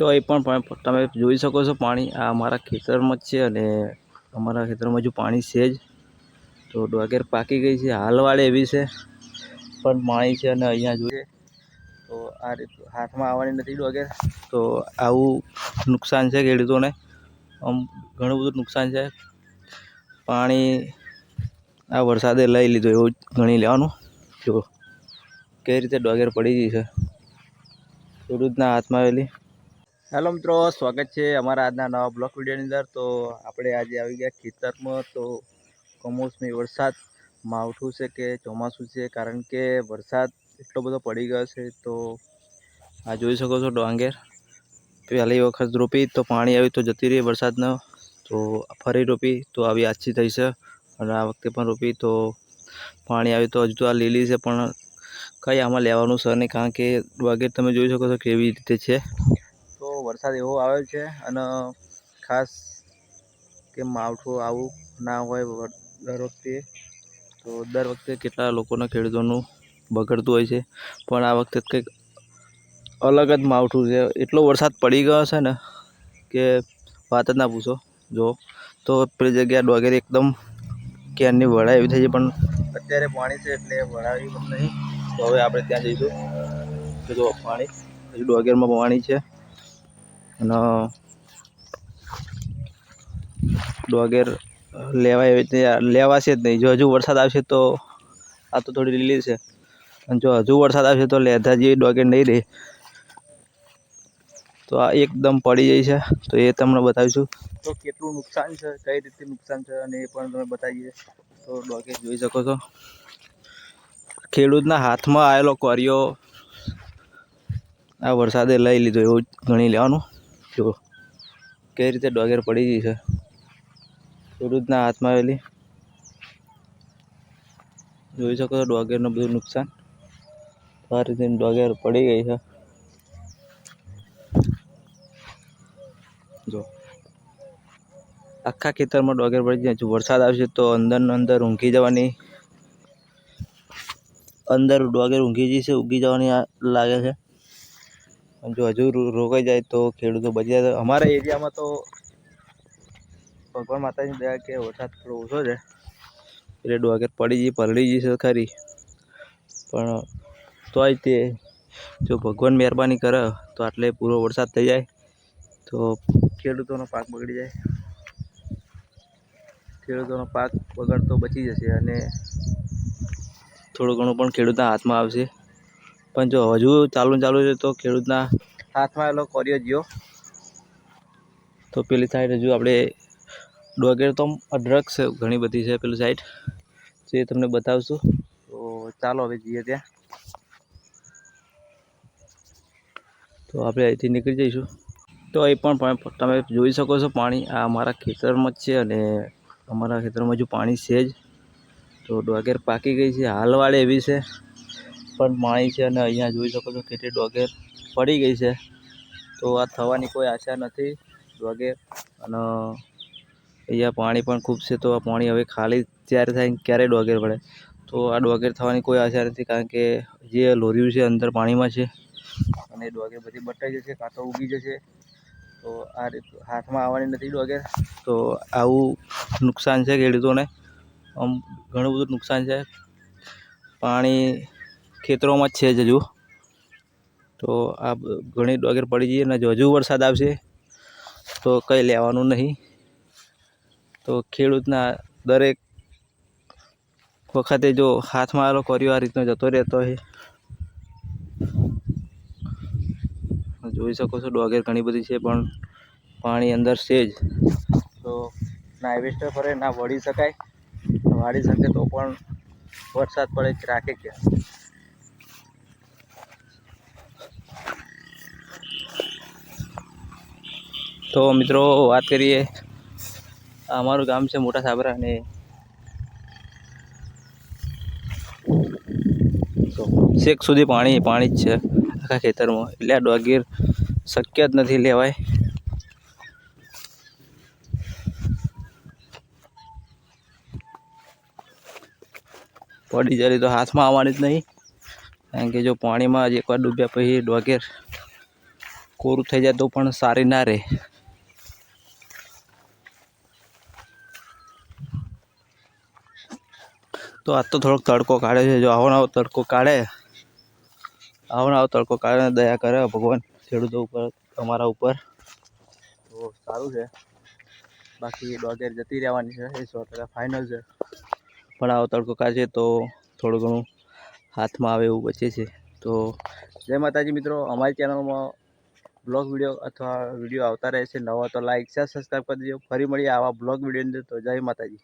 તો એ પણ તમે જોઈ શકો છો પાણી. આ અમારા ખેતરમાં જ છે અને અમારા ખેતરમાં હજુ પાણી છે જ. તો ડોગેર પાકી ગઈ છે. હાલવાળી એવી છે. પણ પાણી છે અને અહીંયા જોઈએ તો આ રીત હાથમાં આવવાની નથી ડોગેર. તો આવું નુકસાન છે ખેડૂતોને. આમ ઘણું બધું નુકસાન છે. પાણી આ વરસાદે લઈ લીધું એવું ગણી લેવાનું. જો, કઈ રીતે ડોગેર પડી ગઈ છે. ખેડૂતના હાથમાં આવેલી હેલો મિત્રો, સ્વાગત છે અમારા આજના નવા બ્લોક વિડીયોની અંદર. તો આપણે આજે આવી ગયા ખેતરમાં. તો કમોસમી વરસાદ માવઠું છે કે ચોમાસું છે? કારણ કે વરસાદ એટલો બધો પડી ગયો છે. તો આ જોઈ શકો છો ડાંગેર. પહેલી વખત રોપી તો પાણી આવ્યું તો જતી રહી વરસાદનો. તો ફરી રોપી તો આવી આછી થઈ છે. અને આ વખતે પણ રોપી તો પાણી આવ્યું તો હજુ તો આ લીલી છે, પણ કંઈ આમાં લેવાનું છે નહીં. કારણ કે ડોગેર તમે જોઈ શકો છો કેવી રીતે છે. વરસાદ એવો આવ્યો છે અને ખાસ કે માવઠું આવું ના હોય દર વખતે, તો દર વખતે કેટલા લોકોના ખેડૂતોનું બગડતું હોય છે. પણ આ વખતે કંઈક અલગ જ માવઠું છે. એટલો વરસાદ પડી ગયો છે ને કે વાત જ ના પૂછો. જો, તો પેલી જગ્યા ડોગેર એકદમ ક્યારની વળા એવી થઈ છે, પણ અત્યારે પાણી છે એટલે વળાવી પણ નહીં. તો હવે આપણે ત્યાં જઈશું. તો જો, પાણી, હજુ ડોગેરમાં પાણી છે. અને ડોગેર લેવાય એવી રીતે લેવાશે જ નહીં. જો હજુ વરસાદ આવશે તો આ તો થોડી લીલી છે. અને જો હજુ વરસાદ આવશે તો લેધા જેવી ડોગેર નહીં રહે. તો આ એકદમ પડી જાય છે. તો એ તમને બતાવીશું. તો કેટલું નુકસાન છે, કઈ રીતે નુકસાન છે અને એ પણ તમે બતાવીએ. તો ડોગેર જોઈ શકો છો. ખેડૂતના હાથમાં આવેલો કોરિયો આ વરસાદે લઈ લીધો એવું ગણી લેવાનું. જો, કઈ રીતે ડોગેર પડી ગઈ છે? ખેડૂતના હાથમાં આવેલી. જોઈ શકો છો ડોગેરનું બધું નુકસાન. આ રીતે ડોગેર પડી ગઈ છે. જો, આખા ખેતરમાં ડોગેર પડી જાય જો વરસાદ આવશે તો અંદરની અંદર ઊંઘી જવાની, અંદર ડોગેર ઊંઘી જશે, ઊંઘી જવાની લાગે છે. જો હજુ રોકાઈ જાય તો ખેડૂતો બચી જાય. અમારા એરિયામાં તો ભગવાન માતાની દયા કે વરસાદ થોડો ઓછો છે. એટલે ડોગેર પડી જઈ પલળી જશે ખરી. પણ તોય તે જો ભગવાન મહેરબાની કરે તો આટલે પૂરો વરસાદ થઈ જાય, તો ખેડૂતોનો પાક બગડી જાય. ખેડૂતોનો પાક બગડતો બચી જશે અને થોડું ઘણું પણ ખેડૂતના હાથમાં આવશે. પણ જો હજુ ચાલુ ચાલુ છે તો ખેડૂતના હાથમાં આવેલો કોરિયો જ્યો તો પેલી સાઈડ હજુ આપણે ડોગેર તો અઢળક છે, ઘણી બધી છે પેલી સાઈડ તો એ તમને બતાવશું. તો ચાલો હવે જઈએ ત્યાં. તો આપણે અહીંથી નીકળી જઈશું. તો એ પણ તમે જોઈ શકો છો પાણી. આ અમારા ખેતરમાં જ છે અને અમારા ખેતરમાં હજુ પાણી છે જ. તો ડોગેર પાકી ગઈ છે. હાલવાળી એવી છે. પણ પાણી છે અને અહીંયા જોઈ શકો છો કેટલી ડોગેર પડી ગઈ છે. તો આ થવાની કોઈ આશા નથી ડોગેર અને અહીંયા પાણી પણ ખૂબ છે, તો આ પાણી હવે ખાલી જ્યારે થાય ક્યારે ડોગેર પડે તો આ ડોગેર થવાની કોઈ આશા નથી, કારણ કે જે લોર્યું છે અંદર પાણીમાં છે અને એ ડોગેર બધી બટાઈ જશે, કાં તો ઉગી જશે. તો આ રીત હાથમાં આવવાની નથી ડોગેર તો આવું નુકસાન છે ખેડૂતોને? આમ ઘણું બધું નુકસાન છે. પાણી ખેતરોમાં જ છે જ હજુ. તો આ ઘણી ડોગેર પડી જઈએ ને જો હજુ વરસાદ આવશે, તો કંઈ લેવાનું નહીં. તો ખેડૂતના દરેક વખતે જો હાથમાં આવેલો કર્યો આ રીતનો જતો રહેતો હોય જોઈ શકો છો ડોગેર ઘણી બધી છે, પણ પાણી અંદર છે જ. તો ના હાઇવેસ્ટર ફરે, ના વળી શકાય. વાળી શકે તો પણ વરસાદ પડે, રાખે કે તો મિત્રો, વાત કરીએ. અમારું ગામ છે મોટા સાબરા અને છેક સુધી પાણી પાણી જ છે આખા ખેતરમાં. એટલે આ ડોગીર શક્ય જ નથી લેવાય. પડી જાય તો હાથમાં આવવાની જ નહીં. કારણ કે જો પાણીમાં જ એકવાર ડૂબ્યા પછી ડોગેર કોરું થઈ જાય તો પણ સારી ના રહે. તો આજ તો થોડોક તડકો કાઢે છે. જો આવો આવો તડકો કાઢે. આવો આવો તડકો કાઢે દયા કરે ભગવાન ખેડૂતો ઉપર, અમારા ઉપર. તો સારું છે. બાકી ડોગેર જતી રહેવાની છે. એ સો ટકા ફાઇનલ છે. પણ આવો તડકો કાઢે તો થોડું ઘણું હાથમાં આવે એવું બચે છે. તો જય માતાજી મિત્રો. અમારી ચેનલમાં બ્લોગ વીડિયો અથવા વીડિયો આવતા રહે છે નવા તો લાઈક શેર સબસ્ક્રાઈબ કરી દેજો. ફરી મળીએ આવા બ્લોગ વિડીયોની તો જય માતાજી.